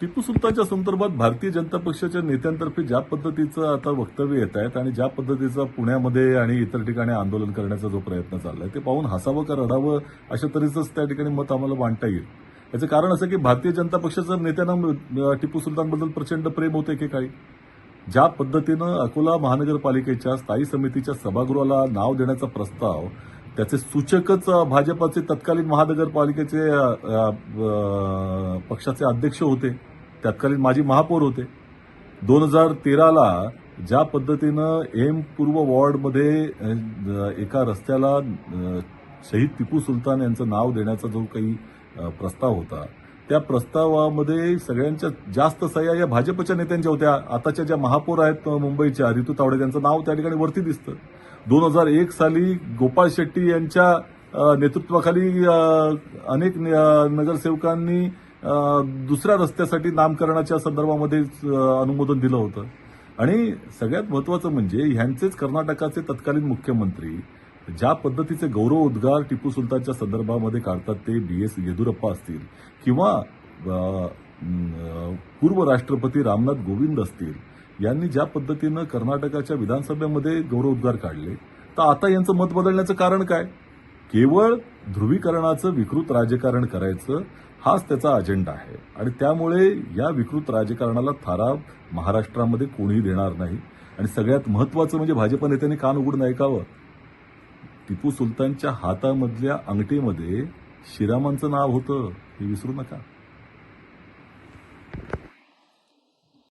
टिपू सुलतानच्या संदर्भात भारतीय जनता पक्षाच्या नेत्यांतर्फे ज्या पद्धतीचं आता वक्तव्य येत आहेत आणि ज्या पद्धतीचा पुण्यामध्ये आणि इतर ठिकाणी आंदोलन करण्याचा जो प्रयत्न चाललाय ते पाहून हसावं का रडावं अशा तऱ्हेचंच त्या ठिकाणी मत आम्हाला मांडता येईल. याचं कारण असं की भारतीय जनता पक्षाच्या नेत्यांना टिपू सुलतानबद्दल प्रचंड प्रेम होते एकेकाळी. ज्या पद्धतीनं अकोला महानगरपालिकेच्या स्थायी समितीच्या सभागृहाला नाव देण्याचा प्रस्ताव त्याचे सूचकच भाजपाचे तत्कालीन महानगरपालिकेचे पक्षाचे अध्यक्ष होते. तत्कालीन माजी महापौर होते. दोन हजार तेराला ज्या पद्धतीनं एम पूर्व वॉर्डमध्ये एका रस्त्याला शहीद टिपू सुलतान यांचं नाव देण्याचा जो काही प्रस्ताव होता त्या प्रस्तावामध्ये सगळ्यांच्या जास्त सह्या या भाजपच्या नेत्यांच्या होत्या. आताच्या ज्या महापौर आहेत मुंबईच्या ऋतू तावडे त्यांचं नाव त्या ठिकाणी वरती दिसतं. दोन हजार एक साली गोपाळ शेट्टी यांच्या नेतृत्वाखाली अनेक न- नगरसेवकांनी दुसऱ्या रस्त्यासाठी नामकरणाच्या संदर्भामध्ये अनुमोदन दिलं होतं. आणि सगळ्यात महत्वाचं म्हणजे ह्यांचेच कर्नाटकाचे तत्कालीन मुख्यमंत्री ज्या पद्धतीचे गौरव उद्गार टिपू सुलतानच्या संदर्भामध्ये काढतात ते बी एस येदुरप्पा असतील किंवा पूर्व राष्ट्रपती रामनाथ कोविंद असतील यांनी ज्या पद्धतीनं कर्नाटकाच्या विधानसभेमध्ये गौरव उद्गार काढले तर आता यांचं मत बदलण्याचं कारण काय? केवळ ध्रुवीकरणाचं विकृत राजकारण करायचं हाच त्याचा अजेंडा आहे. आणि त्यामुळे या विकृत राजकारणाला थारा महाराष्ट्रामध्ये कोणीही देणार नाही. आणि सगळ्यात महत्वाचं म्हणजे भाजप नेत्यांनी कान उघडून ऐकावं. टिपू सुलतानच्या हातामधल्या अंगठीमध्ये शिरामांचं नाव होतं. हे विसरू नका.